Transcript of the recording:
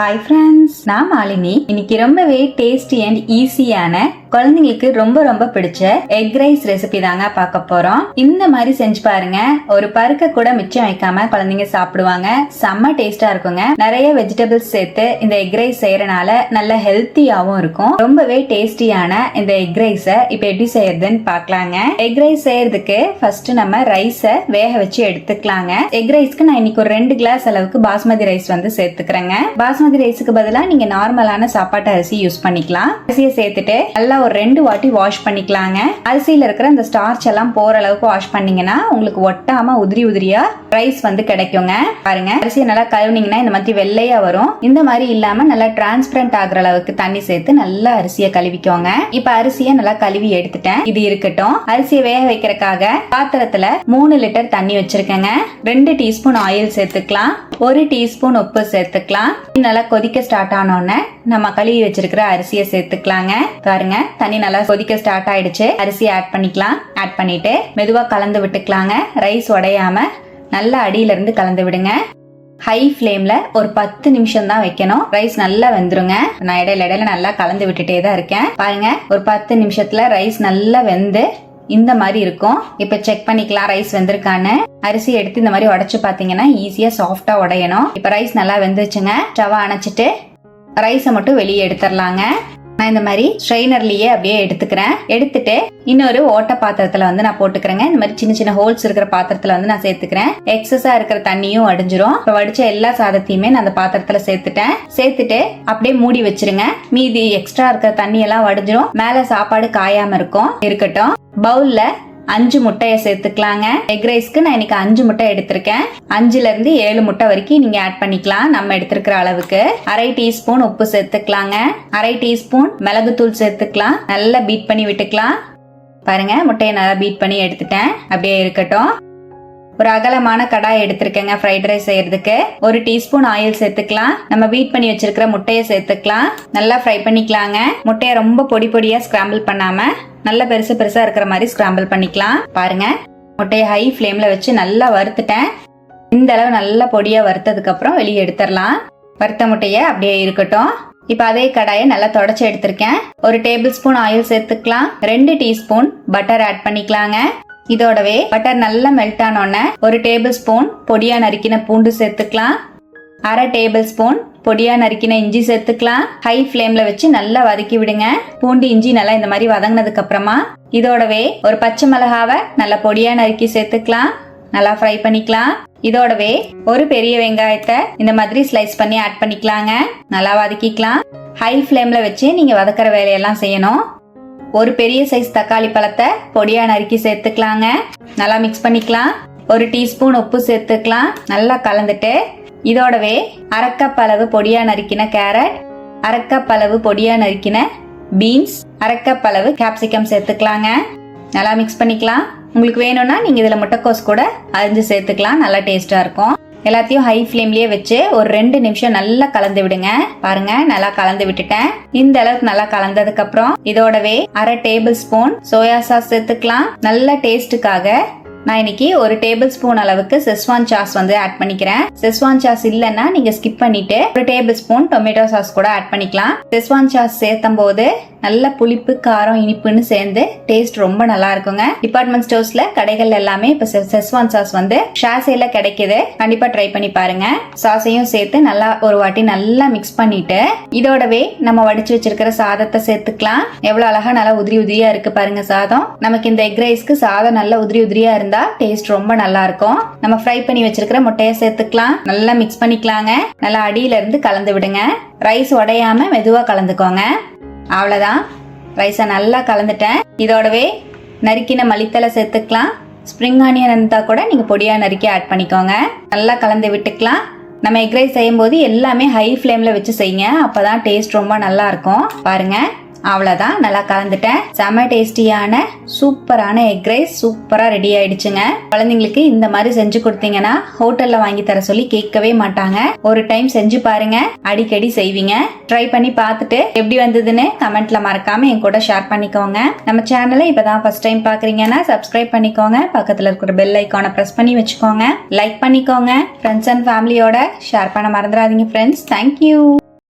Hi friends நான் மாலினி. இன்னைக்கு ரொம்பவே டேஸ்டி அண்ட் ஈஸியான குழந்தைங்களுக்கு ரொம்ப ரொம்ப பிடிச்ச எக் ரைஸ் ரெசிபி தாங்க பார்க்க போறோம். இந்த மாதிரி செஞ்சு பாருங்க. ஒரு பருக்க கூட மிச்சம் வைக்காம குழந்தைங்க சாப்பிடுவாங்க. செம்ம டேஸ்டா இருக்குங்க. நிறைய வெஜிடபிள்ஸ் சேர்த்து இந்த எக் ரைஸ் செய்யறனால நல்ல ஹெல்த்தியாவும் இருக்கும். ரொம்பவே டேஸ்டியான இந்த எக் ரைஸை இப்போ எப்படி செய்யறதுன்னு பார்க்கலாங்க. எக் ரைஸ் செய்யறதுக்கு ஃபர்ஸ்ட் நம்ம ரைஸை வேக வச்சு எடுத்துக்கலாங்க. எக் ரைஸ்க்கு நான் இன்னைக்கு ஒரு ரெண்டு கிளாஸ் அளவுக்கு பாஸ்மதி ரைஸ் வந்து சேர்த்துக்கிறேங்க. பாஸ்மதி ரைஸுக்கு பதிலா நீங்க நார்மலான சாப்பாட்டு அரிசி யூஸ் பண்ணிக்கலாம். அரிசியை சேர்த்துட்டு நல்லா ஒரு ரெண்டு வாட்டி வாஷ் பண்ணிக்கலாங்க. அரிசியில் இருக்கிற அந்த ஸ்டார்ச் எல்லாம் போகிற அளவுக்கு வாஷ் பண்ணீங்கன்னா உங்களுக்கு ஒட்டாம உதிரி உதிரியா ரைஸ் வந்து கிடைக்குங்க. பாருங்க அரிசியை நல்லா கழுவுனீங்கன்னா இந்த மாதிரி வெள்ளையா வரும். இந்த மாதிரி இல்லாம நல்லா டிரான்ஸ்பரண்ட் ஆகுற அளவுக்கு தண்ணி சேர்த்து நல்லா அரிசியை கழுவிக்கோங்க. இப்ப அரிசியை நல்லா கழுவி எடுத்துட்டேன். இது இருக்கட்டும். அரிசியை வேக வைக்கிறதுக்காக பாத்திரத்துல மூணு லிட்டர் தண்ணி வச்சிருக்கேங்க. ரெண்டு டீஸ்பூன் ஆயில் சேர்த்துக்கலாம். ஒரு டீஸ்பூன் உப்பு சேர்த்துக்கலாம். நல்லா கொதிக்க ஸ்டார்ட் ஆனோடனே நம்ம கழுவி வச்சிருக்கிற அரிசியை சேர்த்துக்கலாங்க. பாருங்க. தண்ணி நல்லா கொதிக்க ஸ்டார்ட் ஆயிடுச்சு. அரிசியை ஆட் பண்ணிக்கலாம். ஆட் பண்ணிட்டு மெதுவா கலந்து விட்டுக்கலாங்க. ரைஸ் உடையாம நல்லா அடியில இருந்து கலந்து விடுங்க. ஹை ஃப்ளேம்ல ஒரு பத்து நிமிஷம் தான் வைக்கணும். ரைஸ் நல்லா வெந்துருங்க. நான் இடையில இடையில நல்லா கலந்து விட்டுட்டே தான் இருக்கேன். பாருங்க ஒரு பத்து நிமிஷத்துல ரைஸ் நல்லா வெந்து இந்த மாதிரி இருக்கும். இப்ப செக் பண்ணிக்கலாம் ரைஸ் வெந்திருக்கான்னு. அரிசி எடுத்து இந்த மாதிரி உடச்சு பாத்தீங்கன்னா ஈஸியா சாஃப்டா உடையணும். இப்ப ரைஸ் நல்லா வெந்துச்சுங்க ஸ்டவ் அணைச்சிட்டு ரைஸை மட்டும் வெளியே எடுத்துடலாங்க. நான் இந்த மாதிரி ஸ்ட்ரெயினர்லயே அப்படியே எடுத்துக்கிறேன். எடுத்துட்டு இன்னொரு ஓட்ட பாத்திரத்துல வந்து நான் போட்டுக்கிறேங்க. இந்த மாதிரி சின்ன சின்ன ஹோல்ஸ் இருக்கிற பாத்திரத்துல வந்து நான் சேர்த்துக்கிறேன். எக்ஸஸா இருக்கிற தண்ணியும் அடிஞ்சிரும். இப்ப வடிச்ச எல்லா சாதத்தையுமே நான் அந்த பாத்திரத்துல சேர்த்துட்டேன். சேர்த்துட்டு அப்படியே மூடி வச்சிருங்க. மீதி எக்ஸ்ட்ரா இருக்கிற தண்ணி எல்லாம் வடிஞ்சிரும். மேல சாப்பாடு காயாம இருக்கும். இருக்கட்டும். பவுல்ல அஞ்சு முட்டையை சேர்த்துக்கலாங்க. எக் ரைஸ்க்கு நான் இன்னைக்கு அஞ்சு முட்டை எடுத்திருக்கேன். அஞ்சுல இருந்து ஏழு முட்டை வரைக்கும் நீங்க ஆட் பண்ணிக்கலாம். நம்ம எடுத்திருக்கிற அளவுக்கு. அரை டீஸ்பூன் உப்பு சேர்த்துக்கலாங்க. அரை டீஸ்பூன் மிளகுத்தூள் சேர்த்துக்கலாம். நல்லா பீட் பண்ணி விட்டுக்கலாம். பாருங்க முட்டையை நல்லா பீட் பண்ணி எடுத்துட்டேன். அப்படியே இருக்கட்டும். ஒரு அகலமான கடாய் எடுத்திருக்கேங்க ஃப்ரைட் ரைஸ் செய்யறதுக்கு. ஒரு டீஸ்பூன் ஆயில் சேர்த்துக்கலாம். நம்ம பீட் பண்ணி வச்சிருக்கிற முட்டையை சேர்த்துக்கலாம். நல்லா ஃப்ரை பண்ணிக்கலாங்க. முட்டையை ரொம்ப பொடி பொடியா ஸ்கிராம்பிள் பண்ணாம நல்ல பெருசு பெருசா இருக்கிற மாதிரி ஸ்கிராம்பிள் பண்ணிக்கலாம். பாருங்க முட்டையை ஹை ஃப்ளேம்ல வச்சு நல்லா வறுத்துட்டேன். இந்த அளவு நல்லா பொடியா வறுத்ததுக்கு அப்புறம் வெளியே எடுத்துடலாம். வறுத்த முட்டையை அப்படியே இருக்கட்டும். இப்போ அதே கடாயை நல்லா தொடச்சி எடுத்திருக்கேன். ஒரு டேபிள் ஸ்பூன் ஆயில் சேர்த்துக்கலாம். ரெண்டு டீஸ்பூன் பட்டர் ஆட் பண்ணிக்கலாங்க. இதோடவே பட்டர் நல்லா மெல்ட் ஆனோடனே ஒரு டேபிள் ஸ்பூன் பொடியா நறுக்கின பூண்டு சேர்த்துக்கலாம். அரை டேபிள் ஸ்பூன் பொடியா நறுக்கின இஞ்சி சேர்த்துக்கலாம். ஹை ஃப்ளேம்ல வச்சு நல்லா வதக்கி விடுங்க. பூண்டு இஞ்சி நல்லா இந்த மாதிரி வதங்கினதுக்கு அப்புறமா இதோடவே ஒரு பச்சை மிளகாவை நல்லா பொடியா நறுக்கி சேர்த்துக்கலாம். நல்லா ஃப்ரை பண்ணிக்கலாம். இதோடவே ஒரு பெரிய வெங்காயத்தை இந்த மாதிரி ஸ்லைஸ் பண்ணி ஆட் பண்ணிக்கலாங்க. நல்லா வதக்கிக்கலாம். ஹை ஃப்ளேம்ல வச்சு நீங்க வதக்கிற வேலையெல்லாம் செய்யணும். ஒரு பெரிய சைஸ் தக்காளி பழத்தை பொடியா நறுக்கி சேர்த்துக்கலாங்க. நல்லா மிக்ஸ் பண்ணிக்கலாம். ஒரு டீஸ்பூன் உப்பு சேர்த்துக்கலாம். நல்லா கலந்துட்டு இதோடவே அரைக்கப் அளவு பொடியா நறுக்கின கேரட் அரைக்கப் அளவு பொடியா நறுக்கின பீன்ஸ் அரைக்கப் அளவு கேப்சிகம் சேர்த்துக்கலாங்க. நல்லா மிக்ஸ் பண்ணிக்கலாம். உங்களுக்கு வேணும்னா நீங்க இதுல முட்டைக்கோஸ் கூட அரிஞ்சு சேர்த்துக்கலாம். நல்லா டேஸ்டா இருக்கும். எல்லாத்தையும் ஹை ஃப்ளேம்லயே வச்சு ஒரு ரெண்டு நிமிஷம் நல்லா கலந்து விடுங்க. பாருங்க நல்லா கலந்து விட்டுட்டேன். இந்த அளவுக்கு நல்லா கலந்ததுக்கு அப்புறம் இதோடவே அரை டேபிள் ஸ்பூன் சோயா சாஸ் சேர்த்துக்கலாம். நல்ல டேஸ்ட்டுக்காக நான் இன்னைக்கு ஒரு டேபிள் ஸ்பூன் அளவுக்கு செஸ்வான் சாஸ் வந்து ஆட் பண்ணிக்கிறேன். செஸ்வான் சாஸ் இல்லைன்னா நீங்க ஸ்கிப் பண்ணிட்டு ஒரு டேபிள் ஸ்பூன் டொமேட்டோ சாஸ் கூட ஆட் பண்ணிக்கலாம். செஸ்வான் சாஸ் சேர்த்தும் போது நல்ல புளிப்பு காரம் இனிப்புன்னு சேர்ந்து டேஸ்ட் ரொம்ப நல்லா இருக்குங்க. டிபார்ட்மெண்ட் ஸ்டோர்ஸ்ல கடைகள் எல்லாமே இப்ப செஸ்வான் சாஸ் வந்து ஷாசையில கிடைக்குது. கண்டிப்பா ட்ரை பண்ணி பாருங்க. சாஸையும் சேர்த்து நல்லா ஒரு வாட்டி நல்லா மிக்ஸ் பண்ணிட்டு இதோடவே நம்ம வடிச்சு வச்சிருக்கிற சாதத்தை சேர்த்துக்கலாம். எவ்வளவு அழகா நல்லா உதிரி உதிரியா இருக்கு பாருங்க சாதம். நமக்கு இந்த எக் ரைஸ்க்கு சாதம் நல்லா உதிரி உதிரியா இருந்தா டேஸ்ட் ரொம்ப நல்லா இருக்கும். நம்ம ஃப்ரை பண்ணி வச்சிருக்கிற முட்டையை சேர்த்துக்கலாம். நல்லா மிக்ஸ் பண்ணிக்கலாங்க. நல்லா அடியில இருந்து கலந்து விடுங்க. ரைஸ் உடையாம மெதுவா கலந்துக்கோங்க. அவ்வளோதான் ரைஸை நல்லா கலந்துட்டேன். இதோடவே நறுக்கின மல்லித்தலை சேர்த்துக்கலாம். ஸ்ப்ரிங் ஆனியன் இருந்தால் கூட நீங்கள் பொடியாக நறுக்கி ஆட் பண்ணிக்கோங்க. நல்லா கலந்து விட்டுக்கலாம். நம்ம எக் ரைஸ் செய்யும் போது எல்லாமே ஹை ஃப்ளேமில் வச்சு செய்யுங்க. அப்போ தான் டேஸ்ட் ரொம்ப நல்லா இருக்கும். பாருங்கள் அவ்வளோதான் நல்லா கலந்துட்டேன். செம டேஸ்டியான சூப்பரான எக் ரைஸ் சூப்பராக ரெடி ஆயிடுச்சுங்க. குழந்தைங்களுக்கு இந்த மாதிரி செஞ்சு கொடுத்தீங்கன்னா ஹோட்டலில் வாங்கி தர சொல்லி கேட்கவே மாட்டாங்க. ஒரு டைம் செஞ்சு பாருங்க. அடிக்கடி செய்வீங்க. ட்ரை பண்ணி பார்த்துட்டு எப்படி வந்ததுன்னு கமெண்ட்ல மறக்காம என் கூட ஷேர் பண்ணிக்கோங்க. நம்ம சேனலை இப்பதான் ஃபர்ஸ்ட் டைம் பாக்குறீங்கன்னா சப்ஸ்கிரைப் பண்ணிக்கோங்க. பக்கத்துல இருக்கிற பெல் ஐக்கானை பிரஸ் பண்ணி வச்சுக்கோங்க. லைக் பண்ணிக்கோங்க. ஃப்ரெண்ட்ஸ் அண்ட் ஃபேமிலியோட ஷேர் பண்ண மறந்துடாதீங்க ஃப்ரெண்ட்ஸ் தேங்க்யூ